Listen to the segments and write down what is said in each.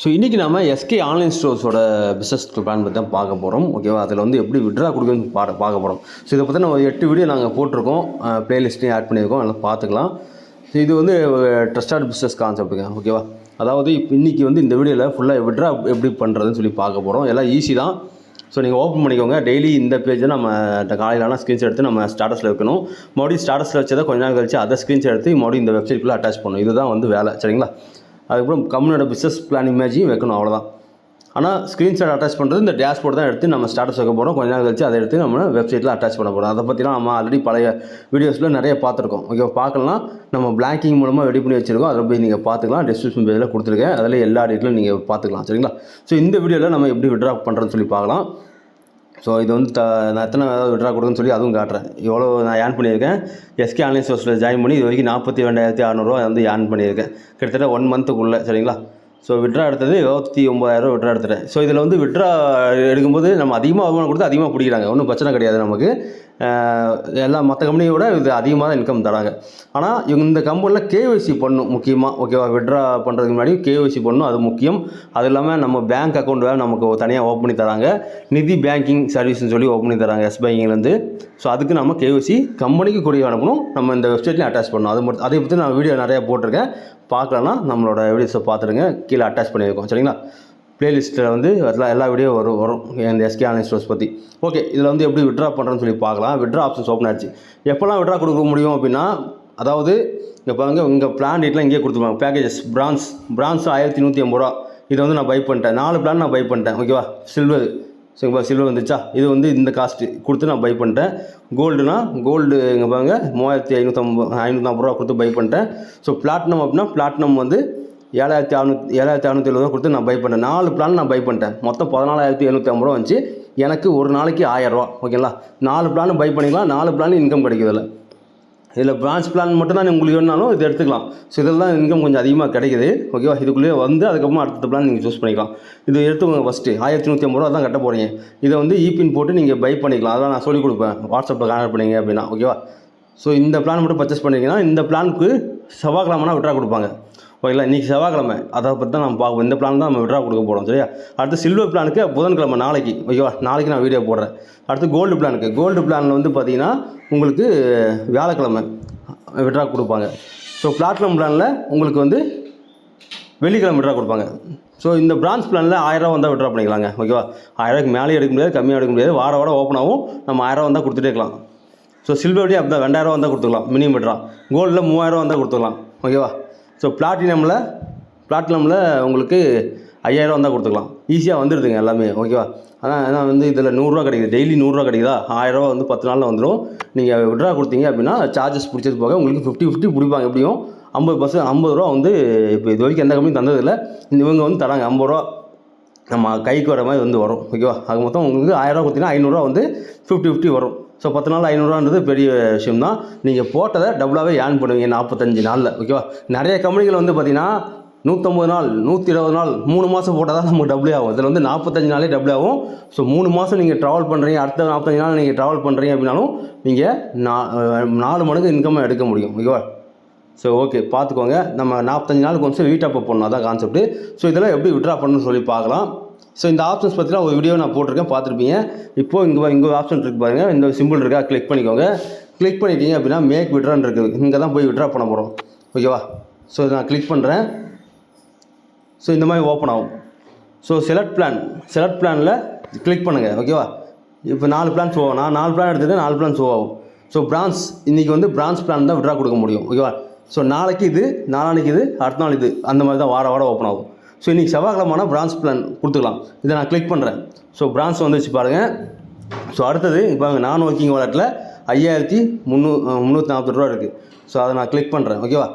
So இன்றைக்கி நம்ம SK online ஸ்டோர்ஸோட பிஸ்னஸ் பிளான் பற்றி தான் பார்க்க போகிறோம் ஓகேவா அதில் வந்து எப்படி விட்ரா கொடுக்குன்னு பா பார்க்க போகிறோம் ஸோ இதை பற்றி நம்ம எட்டு வீடியோ நாங்கள் போட்டிருக்கோம். ப்ளேலிஸ்ட்லையும் ஆட் பண்ணியிருக்கோம். அதெல்லாம் பார்த்துக்கலாம். ஸோ இது வந்து ட்ரஸ்டாட் பிஸ்னஸ் கான்செப்ட்டுங்க ஓகேவா அதாவது இப்போ இன்றைக்கி வந்து இந்த வீடியோவில் ஃபுல்லாக விட்ரா எப்படி பண்ணுறதுன்னு சொல்லி பார்க்க போகிறோம் எல்லாம் ஈஸி தான். ஸோ நீங்கள் ஓப்பன் பண்ணிக்கோங்க. டெய்லி இந்த பேஜை நம்ம காலையிலான ஸ்க்ரீன்ஷாட் எடுத்து நம்ம ஸ்டாட்டஸில் வைக்கணும். மறுபடியும் ஸ்டாட்டஸில் வச்சதை கொஞ்ச நேரம் கழிச்சு அதை ஸ்க்ரீன்ஷாட் எடுத்து மறுபடியும் இந்த வெப்சைட்குள்ளே அட்டாச் பண்ணணும். இதுதான் வந்து வேலை. சரிங்களா? அதுக்கப்புறம் கம்பெனியோட பிஸ்னஸ் பிளானிங் மேஜையும் வைக்கணும் அவ்வளோதான் ஆனால் ஸ்க்ரீன்ஷாட் அட்டாச் பண்ணுறது இந்த டேஷ்போர்ட் தான் எடுத்து நம்ம ஸ்டாட்டஸ் வைக்க போகிறோம் கொஞ்ச நேரம் கழிச்சு அதை எடுத்து நம்ம வெப்சைட்டில் அட்டாச் பண்ண போகிறோம் அதை பற்றிலாம் நம்ம ஆல்ரெடி பழைய வீடியோஸில் நிறைய பார்த்துருக்கோம். ஓகே பார்க்கலாம் நம்ம பிளாங்கிங் மூலமாக ரெடி பண்ணி வச்சுருக்கோம். அதில் போய் நீங்கள் பார்த்துக்கலாம். டிஸ்கிரிப்ஷன் பேஜில் கொடுத்துருக்கேன். அதில் எல்லா டீட்டெயிலும் நீங்கள் பார்த்துக்கலாம். சரிங்களா? ஸோ இந்த வீடியோவில் நம்ம எப்படி விட்ரா பண்ணுறதுன்னு சொல்லி பார்க்கலாம். ஸோ இது வந்து த நான் எத்தனை விட்ரா கொடுக்குன்னு சொல்லி அதுவும் காட்டுறேன். எவ்வளோ நான் ஏர்ன் பண்ணியிருக்கேன்? எஸ்கே ஆன்லைன் சோர்ஸில் ஜாயின் பண்ணி இது வரைக்கும் நாற்பத்தி ரெண்டாயிரத்தி அறநூறுவா வந்து ஏர்ன் பண்ணியிருக்கேன். கிட்டத்தட்ட ஒன் மந்த்துக்குள்ளே சரிங்களா? ஸோ விட்ரா எடுத்தது இருபத்தி ஒம்பதாயிரரூவா விட்ரா எடுத்துட்டேன். ஸோ இதில் வந்து விட்ரா எடுக்கும்போது நம்ம அதிகமாக வருமானம் கொடுத்து அதிகமாக பிடிக்கிறாங்க. ஒன்றும் பிரச்சனை கிடையாது நமக்கு. எல்லாம் மற்ற கம்பெனியோட இது அதிகமாக தான் இன்கம் தராங்க. ஆனால் இவங்க இந்த கம்பெனியில் கேஒய்சி பண்ணும் முக்கியமாக ஓகேவா விட்ரா பண்ணுறதுக்கு முன்னாடி கேஒய்சி பண்ணும் அது முக்கியம். அது இல்லாமல் நம்ம பேங்க் அக்கௌண்ட் வேறு நமக்கு தனியாக ஓப்பன் பண்ணி தராங்க. நிதி பேங்கிங் சர்வீஸ்னு சொல்லி ஓப்பன் பண்ணி தராங்க எஸ் பேங்கிங்லேருந்து ஸோ அதுக்கு நம்ம கேஒய்சி கம்பெனிக்கு கொடி அனுப்பணும். நம்ம இந்த வெப்சைட்லையும் அட்டாச் பண்ணணும். அது மட்டும் அதை பற்றி நான் வீடியோ நிறையா போட்டிருக்கேன். பார்க்கலன்னா நம்மளோட வீடியோஸை பார்த்துருங்க கீழே அட்டாச் பண்ணியிருக்கோம். சரிங்களா? ப்ளேலிஸ்ட்டில் வந்து அதெல்லாம் எல்லா வீடியோ வரும் வரும். இந்த எஸ்கே ஆன்லைன் ஸ்டோர்ஸ் பற்றி ஓகே இதில் வந்து எப்படி விட்ரா பண்ணுறேன்னு சொல்லி பார்க்கலாம். விட்ரா ஆப்ஷன்ஸ் ஓப்பன் ஆச்சு எப்போல்லாம் விட்ரா கொடுக்க முடியும் அப்படின்னா அதாவது இங்கே பாருங்கள் உங்கள் பிளான் டேட்லாம் இங்கேயே கொடுத்துருவாங்க. பேக்கேஜஸ் பிரான்ஸ் பிரான்ஸ் ஆயிரத்தி நூற்றி ஐம்பது ரூபா. இதை வந்து நான் பை பண்ணிட்டேன். நாலு பிளான் நான் பை பண்ணிட்டேன். ஓகேவா சில்வர் சரிங்களா சில்வர் வந்துச்சா? இது வந்து இந்த காஸ்ட்டு கொடுத்து நான் பை பண்ணிட்டேன். கோல்டுனா கோல்டு இங்கே பாருங்க மூவாயிரத்தி ஐநூற்றம்பது ஐநூற்றம்பது ரூபா கொடுத்து பை பண்ணிட்டேன். ஸோ பிளாட்டினம் அப்படின்னா பிளாட்டினம் வந்து ஏழாயிரத்தி அறுநூத்தி ஏழாயிரத்தி அறநூற்றி எழுபது கொடுத்து நான் பை பண்ணேன் நாலு பிளான் நான் பை பண்ணிட்டேன். மொத்தம் பதினாலாயிரத்தி எழுநூற்றி ஐம்பது ரூபா வந்துச்சு. எனக்கு ஒரு நாளைக்கு ஆயிரரூவா ஓகேங்களா நாலு பிளான் பை பண்ணிக்கலாம். நாலு பிளான் இன்கம் கிடைக்குது இதில் பிரான்ச் பிளான் மட்டும் தான் உங்களுக்கு வேணுனாலும் இது எடுத்துக்கலாம். ஸோ இதெல்லாம் இன்கம் கொஞ்சம் அதிகமாக கிடைக்குது. ஓகேவா இதுக்குள்ளேயே வந்து அதுக்கப்புறமா அடுத்த பிளான் நீங்கள் சூஸ் பண்ணிக்கலாம். இது எடுத்துக்கோங்க ஃபஸ்ட்டு ஆயிரத்தி நூற்றி ஐம்பது ரூபா தான் கட்ட போகிறீங்க இதை வந்து இபின் போட்டு நீங்கள் பை பண்ணிக்கலாம். அதெல்லாம் நான் சொல்லிக் கொடுப்பேன். வாட்ஸ்அப்பில் கனெக்ட் பண்ணிங்க அப்படின்னா. ஓகேவா ஸோ இந்த பிளான் மட்டும் பர்ச்சேஸ் பண்ணிங்கன்னா இந்த பிளானுக்கு செவ்வாய்க்கிழமைனா விட்ரா கொடுப்பாங்க. ஓகேங்களா? இன்றைக்கி செவ்வாய்க்கிழமை. அதை பற்றி தான் நம்ம பார்ப்போம் இந்த பிளான் தான் நம்ம விட்ரா கொடுக்க போகிறோம் சரியா? அடுத்து சில்வர் பிளானுக்கு புதன்கிழமை நாளைக்கு ஓகேவா? நாளைக்கு நான் வீடியோ போடுறேன். அடுத்து கோல்டு பிளானுக்கு கோல்டு பிளானில் வந்து பார்த்தீங்கன்னா உங்களுக்கு வியாழக்கிழமை விட்ரா கொடுப்பாங்க. ஸோ பிளாட்டினம் பிளானில் உங்களுக்கு வந்து வெள்ளிக்கிழமை விட்ரா கொடுப்பாங்க. ஸோ இந்த பிரான்ச் பிளானில் ஆயிரரூவா வந்தால் விட்ரா பண்ணிக்கலாங்க ஓகேவா? ஆயிரரூவாய்க்கு மேலேயும் எடுக்க முடியாது கம்மியாக எடுக்க முடியாது. வார வாரம் ஓப்பன் ஆகும். நம்ம ஆயிரரூவா வந்தால் கொடுத்துட்டே இருக்கலாம். ஸோ சில்வர் அப்படி தான் ரெண்டாயிரரூவா வந்தால் கொடுத்துக்கலாம். மினிமம் விட்ரா கோல்டில் மூவாயிரரூவா வந்தால் கொடுத்துக்கலாம் ஓகேவா? ஸோ பிளாட்டினமில் பிளாட்டினமில் உங்களுக்கு ஐயாயிரம் தான் கொடுத்துக்கலாம். ஈஸியாக வந்துடுதுங்க எல்லாமே ஓகேவா ஆனால் ஏன்னா வந்து இதில் நூறுரூவா கிடைக்குது. டெய்லி நூறுரூவா கிடைக்குதா? ஆயிரரூவா வந்து பத்து நாளில் வந்துடும் நீங்கள் விட்ரா கொடுத்தீங்க அப்படின்னா சார்ஜஸ் பிடிச்சது போக உங்களுக்கு ஃபிஃப்டி ஃபிஃப்டி பிடிப்பாங்க. எப்படியும் ஐம்பது பர்சன்ட் ஐம்பது ரூபா வந்து இப்போ இது வரைக்கும் எந்த கம்பெனியும் தந்ததில்லை. இந்த இவங்க வந்து தராங்க ஐம்பது ரூபா. நம்ம கைக்கு வர மாதிரி வந்து வரும் ஓகேவா அது மொத்தம் உங்களுக்கு ஆயிரரூவா கொடுத்தீங்கன்னா ஐநூறுரூவா வந்து ஃபிஃப்டி ஃபிஃப்டி வரும். ஸோ பத்து நாள் ஐநூறுரூவான்றது பெரிய விஷயம் தான் நீங்கள் போட்டதை டபுளாகவே ஏர்ன் பண்ணுவீங்க நாற்பத்தஞ்சு நாளில் ஓகேவா நிறைய கம்பெனிகள் வந்து பார்த்தீங்கன்னா நூற்றம்பது நாள் நூற்றி இருபது நாள் மூணு மாதம் போட்டால் தான் நமக்கு டபுளே ஆகும். இதில் வந்து நாற்பத்தஞ்சு நாளே டபுள் ஆகும். ஸோ மூணு மாதம் நீங்கள் ட்ராவல் பண்ணுறீங்க அடுத்த நாற்பத்தஞ்சு நாள் நீங்கள் ட்ராவல் பண்ணுறீங்க அப்படின்னாலும் நீங்கள் நா நாலு மடங்கு இன்கம் எடுக்க முடியும் ஓகேவா ஸோ ஓகே பார்த்துக்கோங்க. நம்ம நாற்பத்தஞ்சு நாளுக்கு கொஞ்சம் வீட்டாக அப் பண்ணணும் அதான் கான்செப்ட் ஸோ இதெல்லாம் எப்படி விட்ரா பண்ணணும்னு சொல்லி பார்க்கலாம். ஸோ இந்த ஆப்ஷன்ஸ் பற்றிலாம் ஒரு வீடியோ நான் போட்டிருக்கேன். பார்த்துருப்பீங்க. இப்போது இங்கே இங்கே ஆப்ஷன் இருக்குது பாருங்கள் இந்த சிம்பிள் இருக்கா? கிளிக் பண்ணிக்கோங்க. கிளிக் பண்ணிட்டீங்க அப்படின்னா மேக் விட்ரான்னு இருக்குது. இங்கே தான் போய் விட்ரா பண்ண போகிறோம் ஓகேவா ஸோ இதை நான் கிளிக் பண்ணுறேன் ஸோ இந்த மாதிரி ஓப்பன் ஆகும். ஸோ செலக்ட் பிளான் செலக்ட் பிளானில் கிளிக் பண்ணுங்கள் ஓகேவா இப்போ நாலு பிளான் ஷோ நான் நாலு பிளான் எடுத்துகிட்டு நாலு பிளான் ஷோ ஆகும். ஸோ பிரான்ஸ் இன்றைக்கி வந்து பிரான்ஸ் பிளான் தான் விட்ரா கொடுக்க முடியும். ஓகேவா ஸோ நாளைக்கு இது நாளானைக்கு இது அடுத்த நாள் இது. அந்த மாதிரி தான் வார வாரம் ஓப்பன் ஆகும். ஸோ இன்றைக்கி செவ்வாய்க்கிழமான பிரான்ச் பிளான் கொடுத்துக்கலாம். இதை நான் கிளிக் பண்ணுறேன் ஸோ பிரான்ச் வந்துச்சு பாருங்கள் ஸோ அடுத்தது இப்போ நான் ஒர்க்கிங் வாலெட்டில் ஐயாயிரத்தி முந்நூ முந்நூற்றி நாற்பது ரூபா இருக்குது ஸோ அதை நான் கிளிக் பண்ணுறேன் ஓகேவா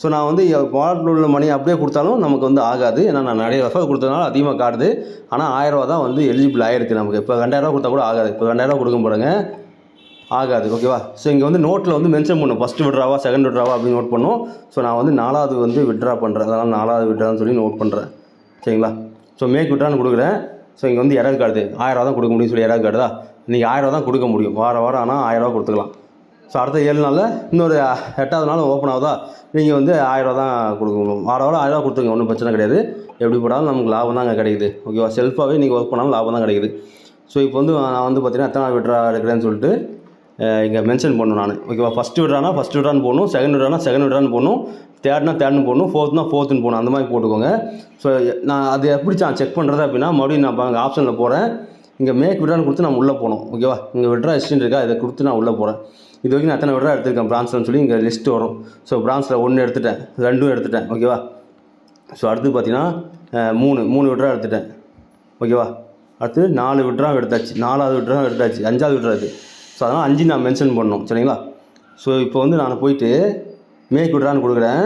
ஸோ நான் வந்து வாலெட்டில் உள்ள மணி அப்படியே கொடுத்தாலும் நமக்கு வந்து ஆகாது. ஏன்னா நான் நிறைய ரெஃபர் கொடுத்ததுனால அதிகமாக காட்டுது. ஆனால் ஆயிரரூவா தான் வந்து எலிஜிபிள் ஆகிருக்கு நமக்கு. இப்போ ரெண்டாயிரரூவா கொடுத்தா கூட ஆகாது. இப்போ ரெண்டாயிரரூவா கொடுக்க போகிறேங்க ஆகாது ஓகேவா ஸோ இங்கே வந்து நோட்டில் வந்து மென்ஷன் பண்ணும் ஃபஸ்ட்டு விட்ராவா செகண்ட் விட்ராவா அப்படின்னு நோட் பண்ணும். ஸோ நான் வந்து நாலாவது வந்து விட்ரா பண்ணுறேன் அதனால் நாலாவது விட்ரான்னு சொல்லி நோட் பண்ணுறேன் சரிங்களா? ஸோ மேக் விட்ரான்னு கொடுக்குறேன். ஸோ இங்கே வந்து எரர் கார்டு ஆயிரரூவா தான் கொடுக்க முடியும் சொல்லி எரர் கார்டு தான் நீங்கள் ஆயிரரூவா தான் கொடுக்க முடியும். வார வாரம் ஆனால் ஆயிரரூவா கொடுத்துக்கலாம். ஸோ அடுத்த ஏழு நாளில் இன்னொரு எட்டாவது நாள் ஓப்பன் ஆகுதா? நீங்கள் வந்து ஆயிரரூவா தான் கொடுக்க முடியும். வார வாரம் ஆயிரரூவா கொடுத்துருங்க. ஒன்றும் பிரச்சனை கிடையாது. எப்படி போட்டாலும் நமக்கு லாபம் தான் அங்கே கிடைக்குது. ஓகேவா செல்ஃபாகவே நீங்கள் ஒர்க் பண்ணாலும் லாபம் தான் கிடைக்குது. ஸோ இப்போ வந்து நான் வந்து பார்த்தீங்கன்னா எத்தனை விட்ரா எடுக்கிறேன்னு சொல்லிட்டு இங்கே மென்ஷன் பண்ணணும் நான். ஓகேவா ஃபஸ்ட்டு விட்றானா ஃபஸ்ட் விட்ரான்னு போடணும். செகண்ட் விட்றானா செகண்ட் விட்ரான்னு போடணும். தேர்ட்னா தேர்ட்னு போடணும். ஃபோர்த்னா ஃபோர்த்துன்னு போடணும். அந்த மாதிரி போட்டுக்கோங்க. ஸோ நான் அது எப்படி நான் செக் பண்ணுறது அப்படின்னா மறுபடியும் நான் ஆப்ஷனில் போகிறேன் இங்கே மேக் விட்ரான்னு கொடுத்து நான் உள்ளே போகணும். ஓகேவா இங்கே விட்ரா ஹிஸ்ட்ரி இருக்கா? இதை கொடுத்து நான் உள்ளே போகிறேன் இது வரைக்கும் நான் எத்தனை விட்ரா எடுத்திருக்கேன்? பிரான்ஸ்லன்னு சொல்லி இங்கே லிஸ்ட் வரும். ஸோ பிரான்ஸில் ஒன்று எடுத்துட்டேன். ரெண்டும் எடுத்துட்டேன். ஓகேவா ஸோ அடுத்து பார்த்தீங்கன்னா மூணு. மூணு விட்ரா எடுத்துட்டேன். ஓகேவா அடுத்து நாலு விட்ரா எடுத்தாச்சு. நாலாவது விட்ரா எடுத்தாச்சு. அஞ்சாவது விட்ரா இது. ஸோ அதனால் அஞ்சு நான் மென்ஷன் பண்ணணும் சரிங்களா? ஸோ இப்போ வந்து நான் போயிட்டு மேக் விட்றான்னு கொடுக்குறேன்.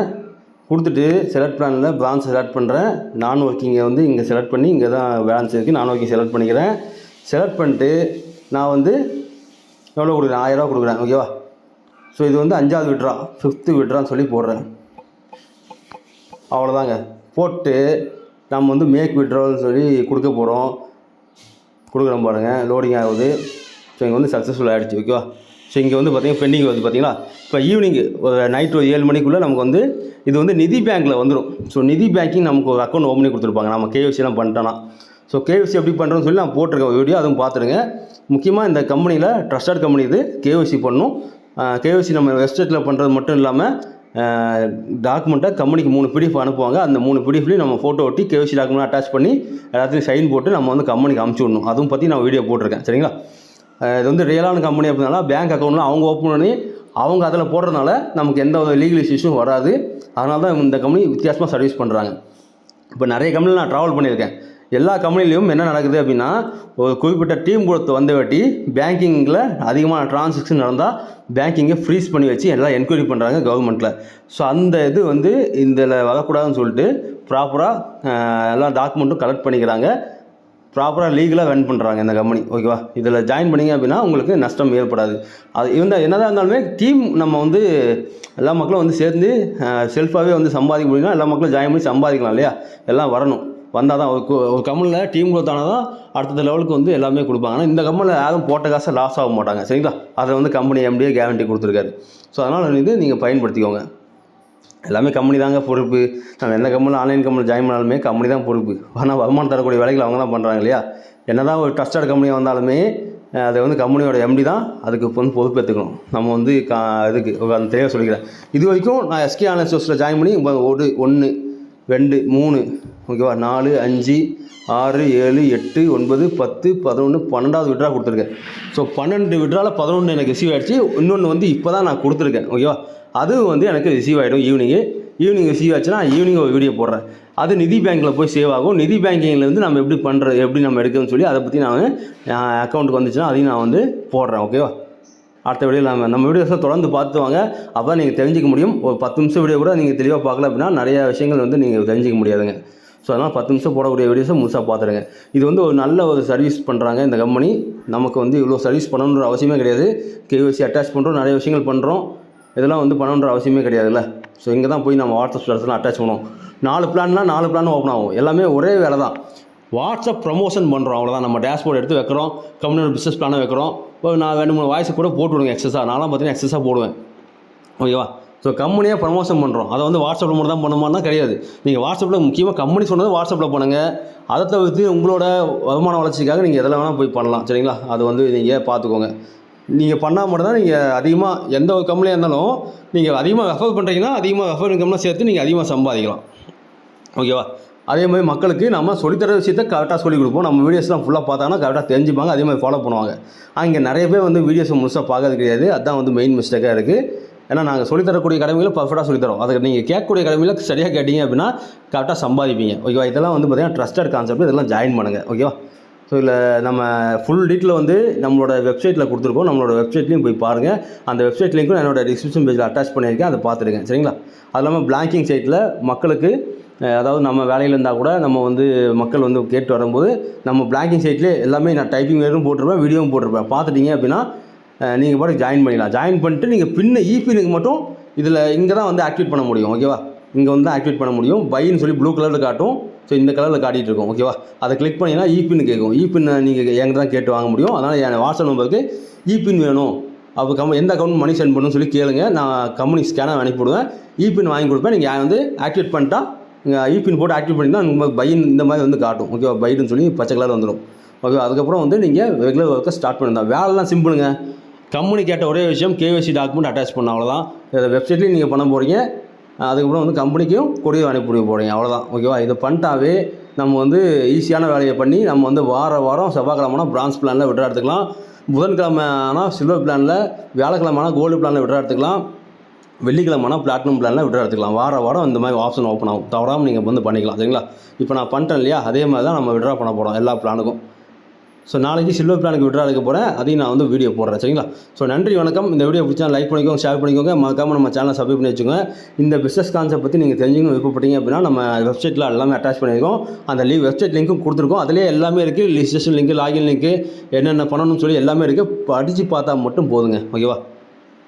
கொடுத்துட்டு செலக்ட் பிளானில் பிரான்ச் செலக்ட் பண்ணுறேன் நான் ஒர்க்கிங்கை வந்து இங்கே செலக்ட் பண்ணி இங்கே தான் பேலன்ஸ் இருக்குது நான் ஒர்க்கிங் செலக்ட் பண்ணிக்கிறேன். செலக்ட் பண்ணிட்டு நான் வந்து எவ்வளோ கொடுக்குறேன்? ஆயிரரூவா கொடுக்குறேன் ஓகேவா ஸோ இது வந்து அஞ்சாவது விட்ரா ஃபிஃப்த்து விட்ரான்னு சொல்லி போடுறேன். அவ்வளோதாங்க போட்டு நம்ம வந்து மேக் விட்ரான்னு சொல்லி கொடுக்க போகிறோம் கொடுக்குறோம் பாருங்கள் லோடிங் ஆகுது. ஸோ இங்கே வந்து சக்ஸஸ்ஃபுல் ஆகிடுச்சு ஓகேவா ஸோ இங்கே வந்து பார்த்தீங்கன்னா பெண்டிங் வந்து பார்த்தீங்களா இப்போ ஈவினிங் ஒரு நைட் ஒரு ஏழு மணிக்குள்ளே நமக்கு வந்து இது வந்து நிதி பேங்க்கில் வந்துடும் ஸோ நிதி பேங்கிங் நமக்கு ஒரு அக்கௌண்ட் ஓப்பனி கொடுத்துருப்பாங்க. நம்ம கேவிசிலாம் பண்ணிட்டோன்னா ஸோ கேவிசி எப்படி பண்ணுறோன்னு சொல்லி நான் போட்டிருக்கேன். வீடியோ அதுவும் பார்த்துருங்க முக்கியமாக இந்த கம்பெனியில் ட்ரஸ்டட் கம்பெனி இது கேவிசி பண்ணும். கேவிசி நம்ம வெப்சைட்டில் பண்ணுறது மட்டும் இல்லாமல் டாக்குமெண்ட்டை கம்பெனிக்கு மூணு பிடிஎஃப் அனுப்புவாங்க. அந்த மூணு பிடிஎஃப்லையும் நம்ம ஃபோட்டோ ஒட்டி கேவிசி டாக்குமெண்ட் அட்டாச் பண்ணி எல்லாத்தையும் சைன் போட்டு நம்ம வந்து கம்பெனிக்கு அமுச்சு விடணும். அதுவும் பற்றி நான் வீடியோ போட்டிருக்கேன். சரிங்களா? இது வந்து ரியலான கம்பெனி அப்படினால பேங்க் அக்கௌண்ட்லாம் அவங்க ஓப்பன் பண்ணி அவங்க அதில் போடுறதுனால நமக்கு எந்த ஒரு லீகல் இஷ்யூஸும் வராது. அதனால தான் இந்த கம்பெனி வித்தியாசமாக சர்வீஸ் பண்ணுறாங்க இப்போ நிறைய கம்பெனியில் நான் ட்ராவல் பண்ணியிருக்கேன். எல்லா கம்பெனிலையும் என்ன நடக்குது அப்படின்னா ஒரு குறிப்பிட்ட டீம் கொடுத்து வந்த வாட்டி பேங்கிங்கில் அதிகமான டிரான்சாக்ஷன் நடந்தால் பேங்கிங்கை ஃப்ரீஸ் பண்ணி வச்சு எல்லாம் என்கொயரி பண்ணுறாங்க கவர்மெண்ட்டில் ஸோ அந்த இது வந்து இதில் வரக்கூடாதுன்னு சொல்லிட்டு ப்ராப்பராக எல்லா டாக்குமெண்ட்டும் கலெக்ட் பண்ணிக்கிறாங்க. ப்ராப்பராக லீகலாக ரன் பண்ணுறாங்க இந்த கம்பெனி ஓகேவா இதில் ஜாயின் பண்ணீங்க அப்படின்னா உங்களுக்கு நஷ்டம் ஏற்படாது. அது இருந்த என்னதான் இருந்தாலுமே டீம் நம்ம வந்து எல்லா மக்களும் வந்து சேர்ந்து செல்ஃபாகவே வந்து சம்பாதிக்க முடியும்னா எல்லா மக்களும் ஜாயின் பண்ணி சம்பாதிக்கலாம் இல்லையா? எல்லாம் வரணும். வந்தால் தான் ஒரு ஒரு கம்பெனியில் டீம் growth ஆனால் தான் அடுத்த லெவலுக்கு வந்து எல்லாமே கொடுப்பாங்க. ஆனால் இந்த கம்பெனியில் யாரும் போட்ட காசை லாஸ் ஆக மாட்டாங்க. சரிங்களா? அதை வந்து கம்பெனி எம்டியே கேரண்டி கொடுத்துருக்காரு. ஸோ அதனால் இது நீங்கள் பயன்படுத்திக்கோங்க. எல்லாமே கம்பெனி தாங்க பொறுப்பு. நம்ம எந்த கம்பெனியில் ஆன்லைன் கம்பெனி ஜாயின் பண்ணாலுமே கம்பெனி தான் பொறுப்பு. ஆனால் வருமானம் தரக்கூடிய வேலைகள் அவங்க தான் பண்ணுறாங்க இல்லையா? என்ன தான் ஒரு ட்ரஸ்டட் கம்பெனியாக வந்தாலுமே அதை வந்து கம்பெனியோட எம்டி தான் அதுக்கு வந்து பொறுப்பேற்றுக்கணும் நம்ம வந்து கா இதுக்கு அந்த தெளிவாக சொல்லிக்கிறேன். இது வரைக்கும் நான் எஸ்கே ஆன்லைன் சோர்ஸில் ஜாயின் பண்ணி ஒரு ஒன்று ரெண்டு மூணு. ஓகேவா? நாலு அஞ்சு ஆறு ஏழு எட்டு ஒன்பது பத்து பதினொன்று பன்னெண்டாவது விட்ரா கொடுத்துருக்கேன். ஸோ பன்னெண்டு விட்ராவில் பதினொன்று எனக்கு ரிசீவ் ஆகிடுச்சு இன்னொன்று வந்து இப்போ தான் நான் கொடுத்துருக்கேன். ஓகேவா? அதுவும் வந்து எனக்கு ரிசீவ் ஆகிடும் ஈவினிங்கு ஈவினிங் ரிசீவ் ஆச்சுன்னா ஈவினிங் ஒரு வீடியோ போடுறேன். அது நிதி பேங்க்கில் போய் சேவ் ஆகும். நிதி பேங்கிங்லேருந்து நம்ம எப்படி பண்ணுறது எப்படி நம்ம எடுக்கணும்னு சொல்லி அதை பற்றி நான் அக்கௌண்ட்டுக்கு வந்துச்சுன்னா அதையும் நான் வந்து போடுறேன். ஓகேவா? அடுத்த வீடியோ நம்ம நம்ம வீடியோஸை தொடர்ந்து பார்த்து வாங்க. அப்போ நீங்கள் தெரிஞ்சிக்க முடியும். ஒரு பத்து நிமிஷம் வீடியோ கூட நீங்கள் தெளிவாக பார்க்கல அப்படின்னா நிறைய விஷயங்கள் வந்து நீங்கள் தெரிஞ்சிக்க முடியாதுங்க. ஸோ அதனால் பத்து நிமிஷம் போடக்கூடிய வீடியோஸை முழுசாக பார்த்துருங்க இது வந்து ஒரு நல்ல ஒரு சர்வீஸ் பண்ணுறாங்க இந்த கம்பெனி நமக்கு வந்து இவ்வளோ சர்வீஸ் பண்ணணுன்ற அவசியமே கிடையாது. கேவிசி அட்டாச் பண்ணுறோம் நிறைய விஷயங்கள் பண்ணுறோம் இதெல்லாம் வந்து பண்ணணுன்ற அவசியமே கிடையாதுல்ல. ஸோ இங்கே தான் போய் நம்ம வாட்ஸ்அப் ஸ்டேட்டஸ்லாம் அட்டாச் பண்ணுவோம். நாலு பிளான்லாம் நாலு பிளான் ஓப்பன் ஆகும். எல்லாமே ஒரே வேலை தான் வாட்ஸ்அப் ப்ரமோஷன் பண்ணுறோம் அவ்வளோதான் நம்ம டேஷ்போர்ட் எடுத்து வைக்கிறோம் கம்பெனியோட பிஸ்னஸ் பிளானை வைக்கிறோம். இப்போ நான் ரெண்டு மூணு வாய்ஸ் கூட போட்டு விடுங்க எக்ஸஸாக நான்லாம் பார்த்தீங்கன்னா எக்ஸஸாக போடுவேன். ஓகேவா ஸோ கம்பெனியாக ப்ரமோஷன் பண்ணுறோம் அதை வந்து வாட்ஸ்அப்பில் மட்டும் தான் பண்ணுமான்னா கிடையாது. நீங்கள் வாட்ஸ்அப்பில் முக்கியமாக கம்பெனி சொன்னது வாட்ஸ்அப்பில் பண்ணுங்கள் அதை தவிர்த்து உங்களோட வருமான வளர்ச்சிக்காக நீங்கள் எதில் வேணால் போய் பண்ணலாம். சரிங்களா? அது வந்து நீங்கள் பார்த்துக்கோங்க நீங்கள் பண்ணால் மட்டும்தான் நீங்கள் அதிகமாக எந்த ஒரு கம்பெனியாக இருந்தாலும் நீங்கள் அதிகமாக ரெஃபர் பண்ணுறீங்கன்னா அதிகமாக ரெஃபர் இன்கம்லாம் சேர்த்து நீங்கள் அதிகமாக சம்பாதிக்கலாம். ஓகேவா அதே மாதிரி மக்களுக்கு நம்ம சொல்லித்தர விஷயத்த கரெக்டாக சொல்லிக் கொடுப்போம். நம்ம வீடியோஸ்லாம் ஃபுல்லாக பார்த்தாங்கன்னா கரெக்டாக தெரிஞ்சுப்பாங்க. அதே மாதிரி ஃபாலோ பண்ணுவாங்க. அங்கே நிறைய பேர் வந்து வீடியோஸை முழுசாக பார்க்கறது கிடையாது. அதுதான் வந்து மெயின் மிஸ்டேக்காக இருக்குது ஏன்னா நாங்கள் சொல்லித்தரக்கூடிய கடமைகளை பர்ஃபெக்டாக சொல்லித்தரோம். அதுக்கு நீங்கள் கேட்கக்கூடிய கடமைகளை சரியாக கேட்டீங்க அப்படின்னா கரெக்டாக சம்பாதிப்பீங்க. ஓகேவா இதெல்லாம் வந்து பார்த்தீங்கன்னா ட்ரஸ்டட் கான்செப்ட் இதெல்லாம் ஜாயின் பண்ணுங்கள் ஓகேவா ஸோ இதில் நம்ம ஃபுல் டீட்டெயில் வந்து நம்மளோட வெப்சைட்டில் கொடுத்துருக்கோம். நம்மளோட வெப்சைட்லையும் போய் பாருங்கள் அந்த வெப்சைட் லிங்க்கும் என்னோட டிஸ்கிரிப்ஷன் பேஜில் அட்டாச் பண்ணியிருக்கேன். அதை பார்த்துருக்கேன் சரிங்களா? அது இல்லாமல் பிளாங்கிங் சைட்டில் மக்களுக்கு அதாவது நம்ம வேலையில் இருந்தால் கூட நம்ம வந்து மக்கள் வந்து கேட்டு வரும்போது நம்ம பிளாக்கிங் சைட்லேயே எல்லாமே நான் டைப்பிங் வேறும் போட்டிருப்பேன் வீடியோவும் போட்டிருப்பேன். பார்த்துட்டீங்க அப்படின்னா நீங்கள் பாட்டு ஜாயின் பண்ணிடலாம். ஜாயின் பண்ணிட்டு நீங்கள் பின்ன இபினுக்கு மட்டும் இதில் இங்கே தான் வந்து ஆக்டிவேட் பண்ண முடியும் ஓகேவா இங்கே வந்து ஆக்டிவேட் பண்ண முடியும். பைன்னு சொல்லி ப்ளூ கலரில் காட்டும். ஸோ இந்த கலரில் காட்டிகிட்டு இருக்கோம் ஓகேவா அதை கிளிக் பண்ணிங்கன்னா இபின் கேட்கும். இபின் நீங்கள் எங்கே தான் கேட்டு வாங்க முடியும். அதனால் என் வாட்ஸ்அப் நம்பருக்கு இபின் வேணும். அப்போ கம் எந்த அக்கௌண்ட் மணி சென்ட் பண்ணணும்னு சொல்லி கேளுங்க. நான் கம்பெனி ஸ்கேனாக அனுப்பிவிடுவேன் இபின் வாங்கி கொடுப்பேன். நீங்கள் வந்து ஆக்டிவேட் பண்ணிட்டா இங்கே ஐபின் போட்டு ஆக்டிவ் பண்ணிங்கன்னா உங்களுக்கு பையன் இந்த மாதிரி வந்து காட்டும். ஓகேவா? பைடுன்னு சொல்லி பச்சை கலர் வந்துடும். ஓகே அதுக்கப்புறம் வந்து நீங்கள் ரெகுலர் ஒர்க்கை ஸ்டார்ட் பண்ணுங்க. வேலைலாம் சிம்பிளுங்க. கம்பெனி கேட்ட ஒரே விஷயம் கேஒசி டாக்குமெண்ட் அட்டாச் பண்ண அவ்வளோதான் இதை வெப்சைட்லேயும் நீங்கள் பண்ண போகிறீங்க அதுக்கப்புறம் வந்து கம்பெனிக்கும் கொடியை அனுப்பி போகிறீங்க அவ்வளோதான் ஓகேவா? இதை பண்ணிட்டாவே நம்ம வந்து ஈஸியான வேலையை பண்ணி நம்ம வந்து வார வாரம் செவ்வாய்க்கிழமைனா பிரான்ஸ் பிளானில் விட்ரா எடுத்துக்கலாம். புதன்கிழமை ஆனால் சில்வர் பிளானில் வியாழக்கிழமை ஆனால் கோல்டு பிளானில் விட்ரா எடுத்துக்கலாம். வெள்ளிக்கிழமைனா பிளாட்டினம் பிளானில் விட்ரா எடுத்துக்கலாம். வார வாரம் இந்த மாதிரி ஆப்ஷன் ஓப்பன் ஆகும். தவறாமல் நீங்கள் வந்து பண்ணிக்கலாம். சரிங்களா? இப்போ நான் பண்ணிட்டேன் இல்லையா? அதே மாதிரி தான் நம்ம விட்ரா பண்ண போகிறோம் எல்லா பிளானுக்கும் ஸோ நாளைக்கு சில்வர் பிளானுக்கு விட்ரா எடுக்க போகிறேன் அதையும் நான் வந்து வீடியோ போடுறேன். சரிங்களா? ஸோ நன்றி வணக்கம். இந்த வீடியோ பிடிச்சா லைக் பண்ணிக்கோங்க ஷேர் பண்ணிக்கோங்க. மறக்காம நம்ம சேனலை சப்ஸ்கிரைப் பண்ணி வச்சுக்கோங்க. இந்த பிஸ்னஸ் கான்செப்ட் பற்றி நீங்கள் தெரிஞ்சுக்கணும் விருப்பப்பட்டீங்க அப்படின்னா நம்ம வெப்சைட்டில் எல்லாமே அட்டாச் பண்ணியிருக்கோம். அந்த லீவ் வெப்சைட் லிங்க்கும் கொடுத்துருக்கோம். அதிலே எல்லாமே இருக்குது ரிஜிஸ்ட்ரேஷன் லிங்க் லாகின் லிங்க்கு என்னென்ன பண்ணணும்னு சொல்லி எல்லாமே இருக்குது படித்து பார்த்தா மட்டும் போதுங்க. ஓகேவா